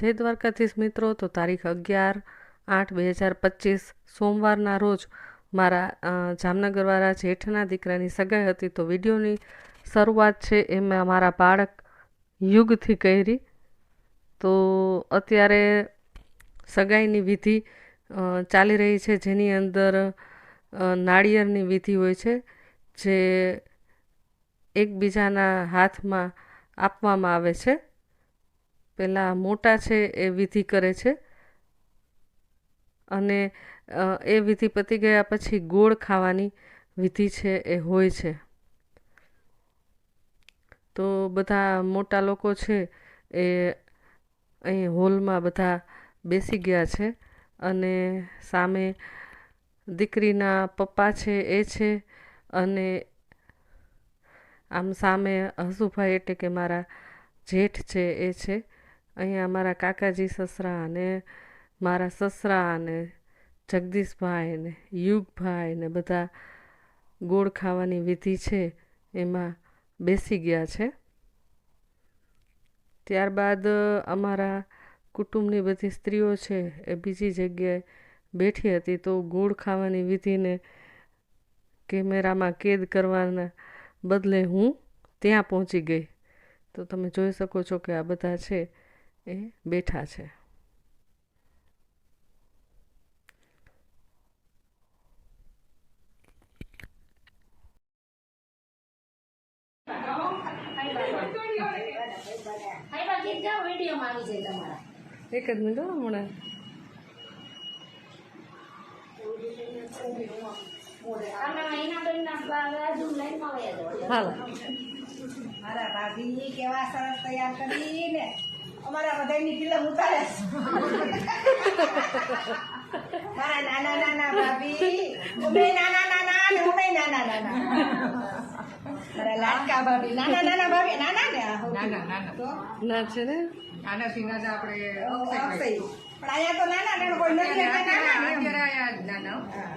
જય દ્વારકાધીશ મિત્રો, તો તારીખ અગિયાર આઠ બે હજાર પચીસ, સોમવારના રોજ મારા જામનગરવાળા જેઠના દીકરાની સગાઈ હતી, તો વિડીયોની શરૂઆત છે એમાં મારા બાળક યુગથી કરી તો અત્યારે સગાઈની વિધિ ચાલી રહી છે, જેની અંદર નાળિયેરની વિધિ હોય છે, જે એકબીજાના હાથમાં આપવામાં આવે છે. પહેલાં મોટા છે એ વિધિ કરે છે. અને એ વિધિ પતી ગયા પછી ગોળ ખાવાની વિધિ છે એ હોય છે. તો બધા મોટા લોકો છે એ અહીં હોલમાં બધા બેસી ગયા છે અને સામે દીકરીના પપ્પા છે એ છે અને આમ સામે હસુભાઈ એટલે કે મારા જેઠ છે એ છે. અહીંયા મારા કાકાજી સસરા અને મારા સસરા અને જગદીશભાઈ ને યુગભાઈ ને બધા ગોળ ખાવાની વિધિ છે, એમાં બેસી ગયા છે. ત્યારબાદ અમારા કુટુંબની બધી સ્ત્રીઓ છે, એ બીજી જગ્યાએ બેઠી હતી તો ગોળ ખાવાની વિધિને કેમેરામાં કેદ કરવાના બદલે હું ત્યાં પહોંચી ગઈ. તો તમે જોઈ શકો છો કે આ બધા છે એ બેઠા છે. એક જ મિનિટ હમણાં. હાલો. મારા ભાભી કેવા સરસ તૈયાર કરીને અમારા હૃદયની કિલ્લમ ઉતારે. મારા નાના નાના ભાભી ઉમે નાના નાના ને ઉમે નાના નાના. મારા લાડકા ભાભી નાના નાના ભાભી નાના ને આ નાના, નાના. ના છે ને? આના સિંગા આપણે અક્ષય. પણ અહીંયા તો નાના ને કોઈ નથી નાના અત્યારે આયા નાના હો. હા. અહીં બેસી જાય એટલે ત્યાં બે ઉતારે મારી દીકરી બરોબર અમને તો અત્યારે યાદી ન રહી એટલે માથે માથું ન હોય નવરા નથી મારી બેન નવરા નથી અત્યારે પેલા બેન ને તેડાઈ એ આમ જો જરા. પેલી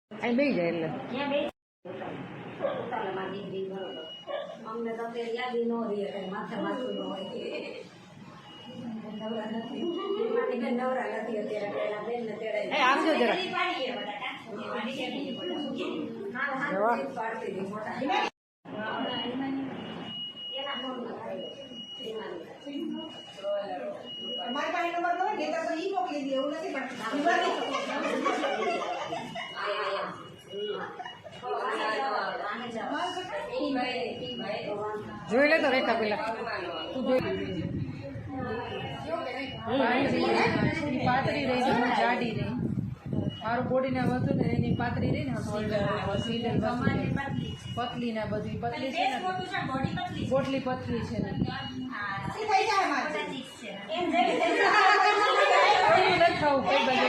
પાડીએ બટાકા. મારી બેન હા હા જીભ પાડતી હતી મોટા બે જાય એટલે મારી અમારી પાસે નંબર ખબર ને તો ઈ મોકલી દે એવું નથી પણ ઈ જોઈ લે તો રેખા પેલા તું જોઈ પાતળી રહી છે હું જાડી રહી. મારું બોડી ના વધુ ને એની પાતળી રહી ને પતલી ના બધી પતલી છે ને. પોટલી પતલી છે ને. ઈ થઈ જાય મારે. નથી ખાવું કઈ બાજુ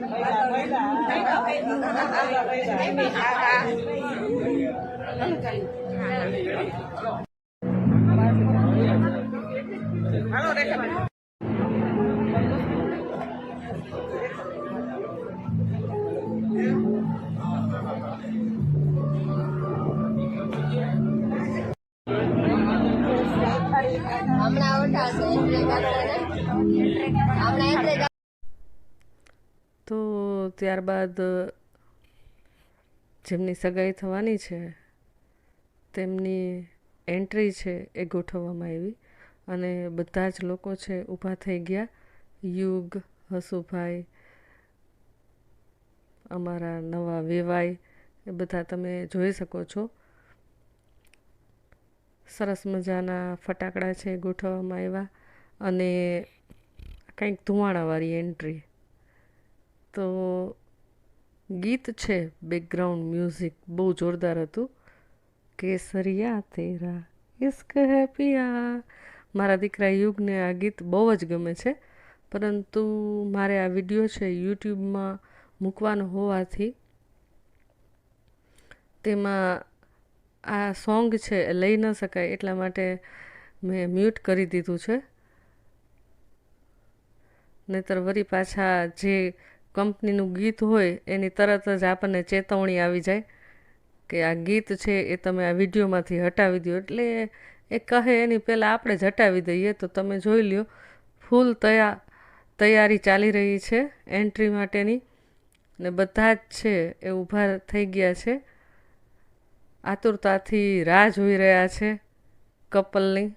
આસુવમ્મા તો ત્યારબાદ જેમની સગાઈ થવાની છે, તેમની એન્ટ્રી છે એ ગોઠવવામાં આવી અને બધા જ લોકો છે ઊભા થઈ ગયા. યુગ, હસુભાઈ, અમારા નવા વેવાઈ, એ બધા તમે જોઈ શકો છો. સરસ મજાના ફટાકડા છે ગોઠવવામાં આવ્યા અને કંઈક ધુમાડાવાળી એન્ટ્રી તો ગીત છે બેકગ્રાઉન્ડ મ્યુઝિક બહુ જોરદાર હતું. કેસરિયા તેરા ઇશ્ક હે પિયા. મારા દીકરા યુગને આ ગીત બહુ જ ગમે છે. પરંતુ મારે આ વીડિયો છે, યુટ્યુબમાં મૂકવાનો હોવાથી તેમાં આ સોંગ છે, લઈ ન શકાય એટલા માટે મેં મ્યુટ કરી દીધું છે. નહીતર વરી પાછા જે કંપનીનું ગીત હોય, એની તરત જ આપણને ચેતવણી આવી જાય કે આ ગીત છે એ તમે આ વિડીયોમાંથી હટાવી દો. એટલે એ કહે એની પહેલાં આપણે જ હટાવી દઈએ. તો તમે જોઈ લ્યો, ફૂલ તૈયાર તૈયારી ચાલી રહી છે એન્ટ્રી માટેની. ને બધા જ છે એ ઊભા થઈ ગયા છે. આતુરતાથી રાહ જોઈ રહ્યા છે કપલની.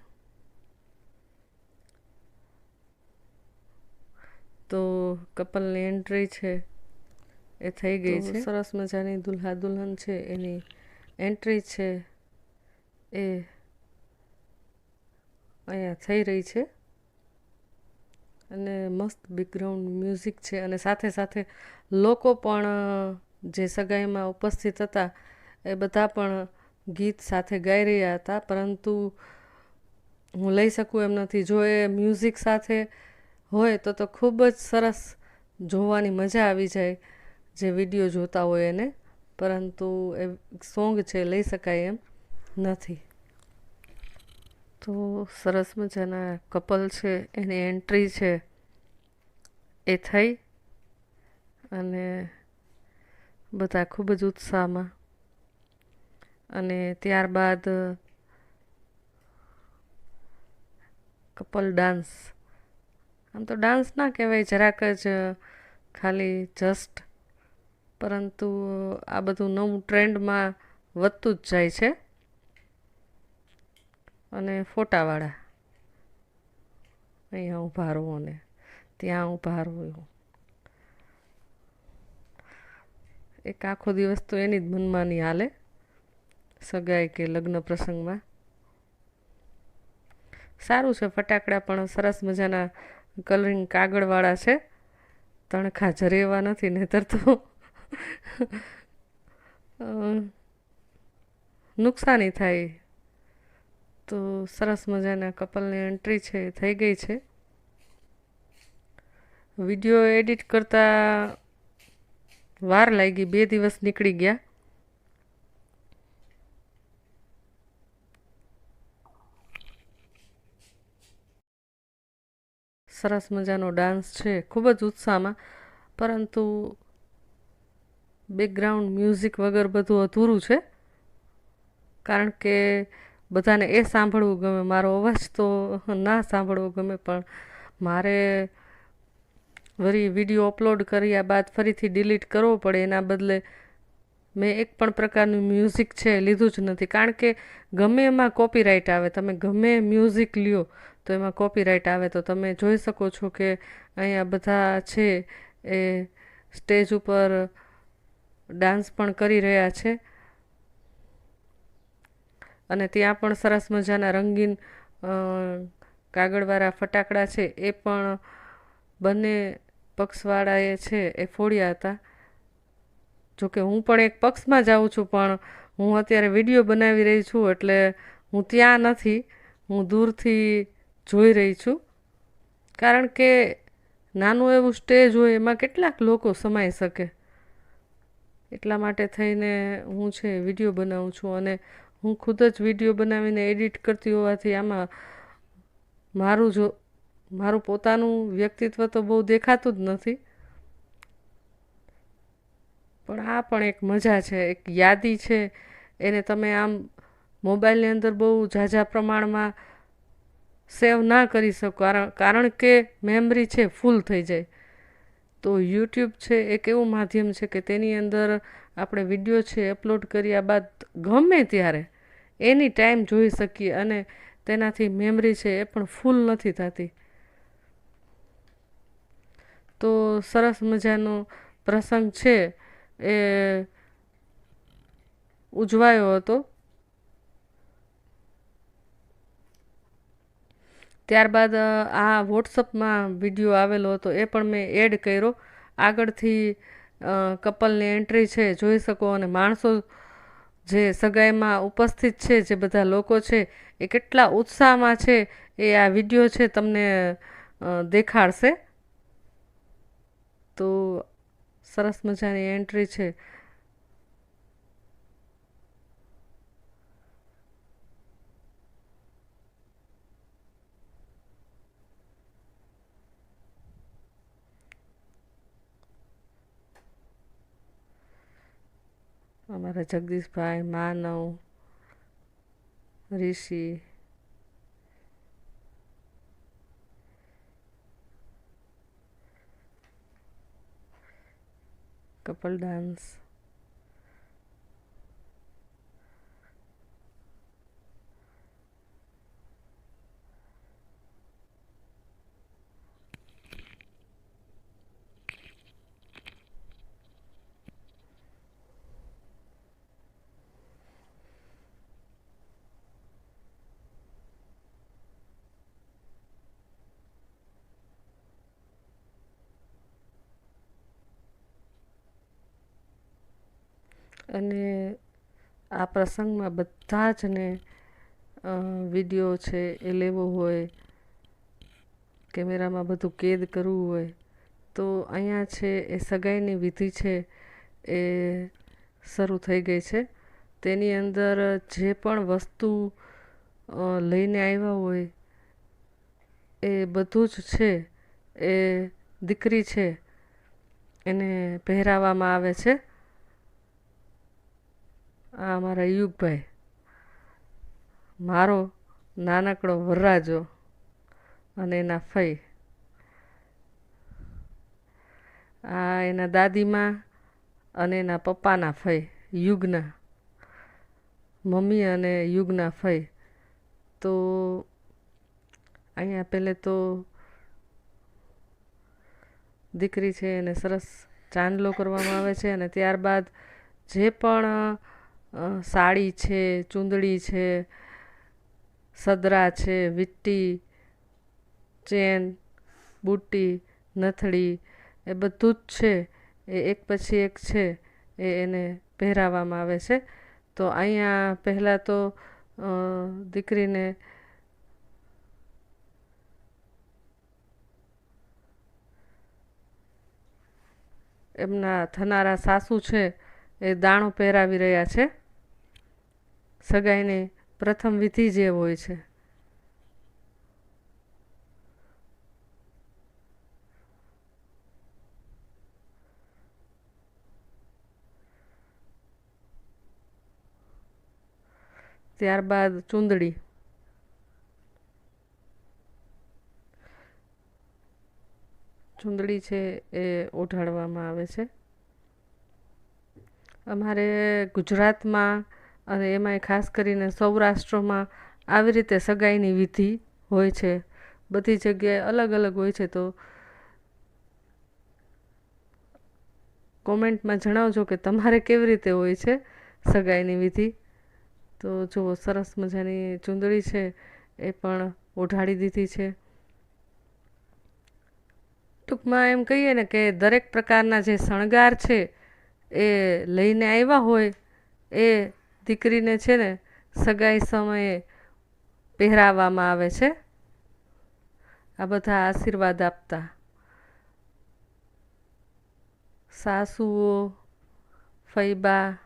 તો કપલની એન્ટ્રી છે એ થઈ ગઈ છે. સરસ મજાની દુલ્હા દુલ્હન છે એની એન્ટ્રી છે એ અહીંયા થઈ રહી છે. અને મસ્ત બેકગ્રાઉન્ડ મ્યુઝિક છે અને સાથે સાથે લોકો પણ જે સગાઈમાં ઉપસ્થિત હતા એ બધા પણ ગીત સાથે ગાઈ રહ્યા હતા. પરંતુ હું લઈ શકું એમ નથી. જો એ મ્યુઝિક સાથે હોય તો તો ખૂબ જ સરસ જોવાની મજા આવી જાય જે વીડિયો જોતા હોય એને. પરંતુ એ સોંગ છે, લઈ શકાય એમ નથી. તો સરસ મજાના કપલ છે, એની એન્ટ્રી છે, એ થઈ. અને બધા ખૂબ જ ઉત્સાહમાં. અને ત્યારબાદ કપલ ડાન્સ. આમ તો ડાન્સ ના કહેવાય, જરાક જ ખાલી જસ્ટ પરંતુ આ બધું નવું ટ્રેન્ડમાં વધતું જ જાય છે. અને ફોટાવાળા. અહીંયા ઊભા રહો ને ત્યાં ઊભા રહો એક આખો દિવસ તો એની જ મનમાની હાલે, સગાઈ કે લગ્ન પ્રસંગમાં. સારું છે, ફટાકડા પણ સરસ મજાના કલરિંગ કાગળવાળા છે. તણખા જરેવા નથી, નહીતર તો નુકસાની થાય. તો સરસ મજાના કપલની એન્ટ્રી છે એ થઈ ગઈ છે. વીડિયો એડિટ કરતાં વાર લાગી, બે દિવસ નીકળી ગયા. સરસ મજાનો ડાન્સ છે, ખૂબ જ ઉત્સાહમાં. પરંતુ બેકગ્રાઉન્ડ મ્યુઝિક વગર બધું અધૂરું છે. કારણ કે બધાને એ સાંભળવું ગમે, મારો અવાજ તો ના સાંભળવો ગમે, પણ મારે વળી વીડિયો અપલોડ કર્યા બાદ ફરીથી ડિલીટ કરવો પડે, એના બદલે મેં એક પણ પ્રકારનું મ્યુઝિક છે લીધું જ નથી. કારણ કે ગમે એમાં કોપીરાઇટ આવે, તમે ગમે મ્યુઝિક લ્યો, તો એમાં કોપીરાઇટ આવે. તો તમે જોઈ શકો છો કે અહીંયા બધા છે એ સ્ટેજ ઉપર ડાન્સ પણ કરી રહ્યા છે. અને ત્યાં પણ સરસ મજાના રંગીન કાગળવાળા ફટાકડા છે. એ પણ બંને પક્ષવાળાએ છે, એ ફોડ્યા હતા. જોકે હું પણ એક પક્ષમાં જાઉં છું, પણ હું અત્યારે વીડિયો બનાવી રહી છું એટલે હું ત્યાં નથી. હું દૂરથી જોઈ રહી છું. કારણ કે નાનું એવું સ્ટેજ હોય એમાં કેટલાક લોકો સમાઈ શકે. એટલા માટે થઈને હું છે વીડિયો બનાવું છું અને હું ખુદ જ વીડિયો બનાવીને એડિટ કરતી હોવાથી આમાં મારું જો, મારું પોતાનું વ્યક્તિત્વ તો બહુ દેખાતું જ નથી. પણ આ પણ એક મજા છે, એક યાદી છે. એને તમે આમ મોબાઈલની અંદર બહુ ઝાઝા પ્રમાણમાં સેવ ના કરી શકો. કારણ કે મેમરી છે, ફૂલ થઈ જાય. તો યુટ્યુબ છે, એક એવું માધ્યમ છે કે તેની અંદર આપણે વીડિયો છે, અપલોડ કર્યા બાદ ગમે ત્યારે એની ટાઈમ જોઈ શકીએ અને તેનાથી મેમરી છે એ પણ ફૂલ નથી થતી. તો સરસ મજાનો પ્રસંગ છે. એ ઉજવાયો હતો. ત્યારબાદ આ વોટ્સઅપમાં વીડિયો આવેલો હતો, એ પણ મેં એડ કર્યો. આગળથી કપલની એન્ટ્રી છે, જોઈ શકો અને માણસો જે સગાઈમાં ઉપસ્થિત છે, જે બધા લોકો છે, એ કેટલા ઉત્સાહમાં છે, એ આ વીડિયો છે, તમને દેખાડશે તો સરસ મજાની એન્ટ્રી છે. અમારા જગદીશભાઈ માનવ ઋષિ કપલ ડાન્સ અને આ પ્રસંગમાં બધા જ ને વીડિયો છે એ લેવો હોય, કેમેરામાં બધું કેદ કરવું હોય, તો અહીંયા છે એ સગાઈની વિધિ છે એ શરૂ થઈ ગઈ છે. તેની અંદર જે પણ વસ્તુ લઈને આવ્યા હોય, એ બધું જ છે એ દીકરી છે એને પહેરાવવામાં આવે છે. આ અમારા યુગભાઈ. મારો નાનકડો વરરાજો અને એના ફઈ. આ એના દાદીમાં અને એના પપ્પાના ફઈ, યુગના. મમ્મી અને યુગના ફઈ. તો અહીંયા પહેલે તો દીકરી છે એને સરસ ચાંદલો કરવામાં આવે છે અને ત્યારબાદ જે પણ સાડી છે, ચૂંદડી છે, સદરા છે, વિટ્ટી, ચેન, બુટ્ટી નથડી એ બધું જ છે. એ એક પછી એક છે એ એને પહેરાવવામાં આવે છે. તો અહીંયા પહેલાં તો દીકરીને એમના થનારા સાસુ છે એ દાણો પહેરાવી રહ્યા છે. સગાઈની પ્રથમ વિધિ જે હોય છે. ત્યારબાદ ચૂંદડી. ચૂંદડી છે એ ઓઢાડવામાં આવે છે. અમારે ગુજરાતમાં અને એમાંય ખાસ કરીને સૌરાષ્ટ્રમાં આવી રીતે સગાઈની વિધિ હોય છે. બધી જગ્યાએ અલગ અલગ હોય છે તો કોમેન્ટમાં જણાવજો કે તમારે કેવી રીતે હોય છે સગાઈની વિધિ. તો જુઓ સરસ મજાની ચૂંદડી છે એ પણ ઓઢાડી દીધી છે. ટૂંકમાં એમ કહીએ ને કે દરેક પ્રકારના જે શણગાર છે એ લઈને આવ્યા હોય એ દીકરીને છે ને સગાઈ સમયે પહેરાવવામાં આવે છે. આ બધા આશીર્વાદ આપતા. સાસુઓ ફૈબા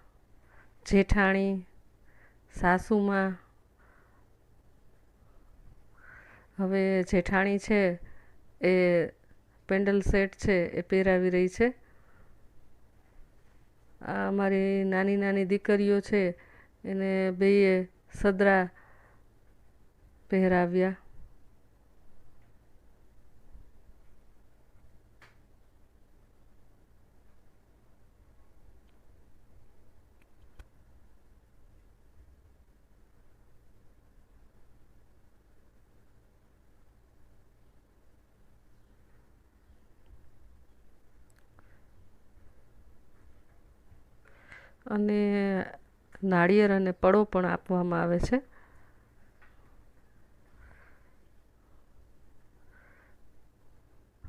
જેઠાણી, સાસુમાં. હવે જેઠાણી છે એ પેન્ડલ સેટ છે, એ પહેરાવી રહી છે. આ અમારી નાની નાની દીકરીઓ છે એને બેય સદરા પહેરાવ્યા. અને નાળિયેર અને પડો પણ આપવામાં આવે છે.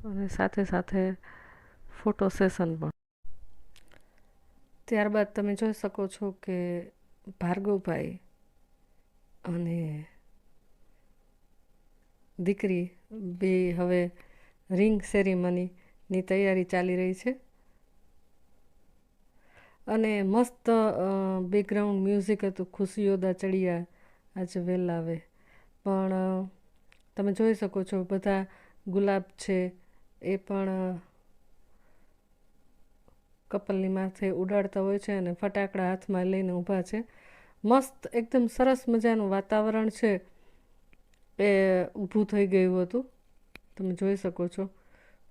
અને સાથે સાથે ફોટો સેશન પણ. ત્યારબાદ તમે જોઈ શકો છો કે ભાર્ગવભાઈ અને દીકરી બે હવે રિંગ સેરેમનીની તૈયારી ચાલી રહી છે. અને મસ્ત બેકગ્રાઉન્ડ મ્યુઝિક હતું. ખુશીઓ દા ચડિયા આજે વેલ આવે. પણ તમે જોઈ શકો છો બધા ગુલાબ છે. એ પણ કપલની માથે ઉડાડતા હોય છે અને ફટાકડા હાથમાં લઈને ઊભા છે. મસ્ત, એકદમ સરસ મજાનું વાતાવરણ છે. એ ઊભું થઈ ગયું હતું. તમે જોઈ શકો છો.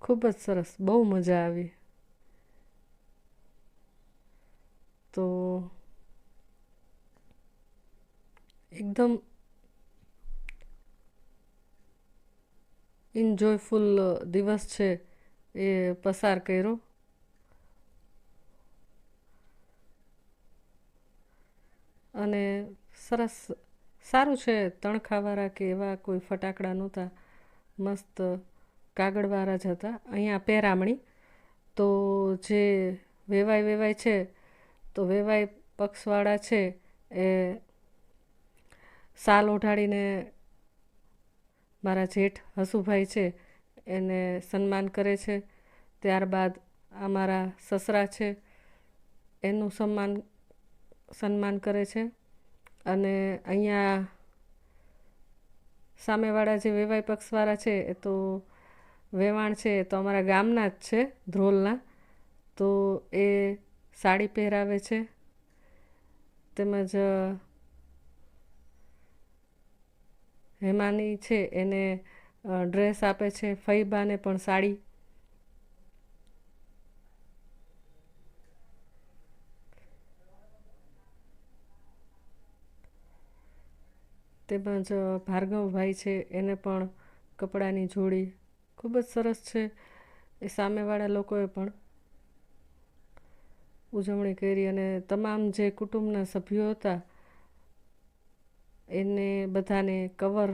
ખૂબ જ સરસ. બહુ મજા આવી. તો એકદમ એન્જોયફુલ દિવસ છે એ પસાર કર્યો. અને સરસ, સારું છે તણખાવાળા કે એવા કોઈ ફટાકડા નહોતા. મસ્ત કાગળવાળા જ હતા. અહીંયા પેરામણી. તો જે વેવાય વેવાય છે તો વેવાય પક્ષવાળા છે એ સાલ ઓઢાડીને મારા જેઠ હસુભાઈ છે, એને સન્માન કરે છે. ત્યારબાદ અમારા સસરા છે, એનું સન્માન સન્માન કરે છે. અને અહીંયા સામેવાળા જે વેવાય પક્ષવાળા છે, એ તો વેવાણ છે તો અમારા ગામના જ છે, ધ્રોલના. તો એ સાડી પહેરાવે છે. તેમજ હેમાની છે એને ડ્રેસ આપે છે, ફૈબાને પણ સાડી. તેમજ ભાર્ગવભાઈ છે એને પણ કપડાની જોડી. ખૂબ જ સરસ છે. એ સામેવાળા લોકોએ પણ ઉજવણી કરી અને તમામ જે કુટુંબના સભ્યો હતા, એને બધાને કવર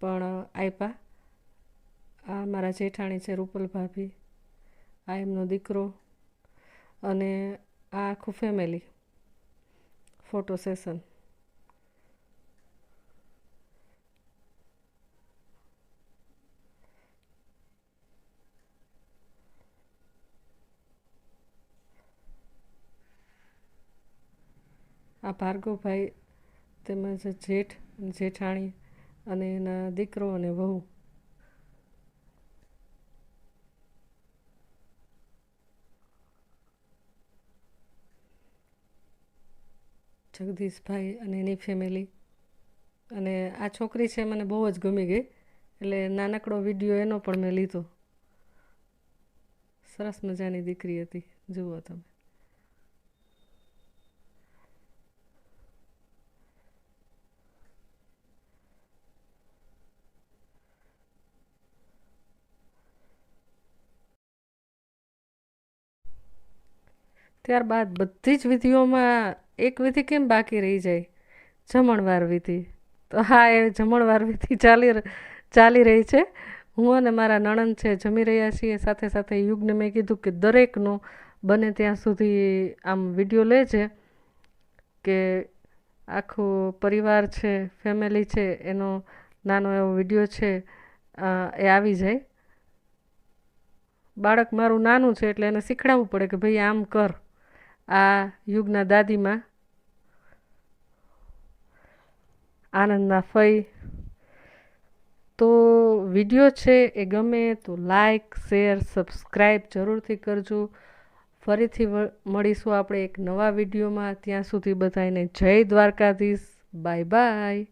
પણ આપ્યા. આ મારા જેઠાણી છે રૂપલ ભાભી, આ એમનો દીકરો અને આ આખું ફેમિલી ફોટો સેશન આ ભાર્ગવભાઈ તેમજ જેઠ, જેઠાણી અને એના દીકરો અને વહુ. જગદીશભાઈ અને એની ફેમિલી અને આ છોકરી છે મને બહુ જ ગમી ગઈ. એટલે નાનકડો વીડિયો એનો પણ મેં લીધો. સરસ મજાની દીકરી હતી. જુઓ તમે. ત્યારબાદ બધી જ વિધિઓમાં એક વિધિ કેમ બાકી રહી જાય? જમણવાર વિધિ. તો હા, એ જમણવાર વિધિ ચાલી ચાલી રહી છે. હું અને મારા નણંદ છે, જમી રહ્યા છીએ. સાથે સાથે યુગને મેં કીધું કે દરેકનો બને ત્યાં સુધી આમ વીડિયો લેજે કે આખો પરિવાર છે, ફેમિલી છે, એનો નાનો એવો વીડિયો છે એ આવી જાય. બાળક મારું નાનું છે એટલે એને શીખડાવવું પડે કે ભાઈ આમ કર. આ યુગના દાદીમાં આનંદના ફઈ. તો વીડિયો છે એ ગમે તો લાઈક, શેર સબસ્ક્રાઈબ જરૂરથી કરજો. ફરીથી મળીશું આપણે એક નવા વિડીયોમાં. ત્યાં સુધી બધાને જય દ્વારકાધીશ. Bye bye.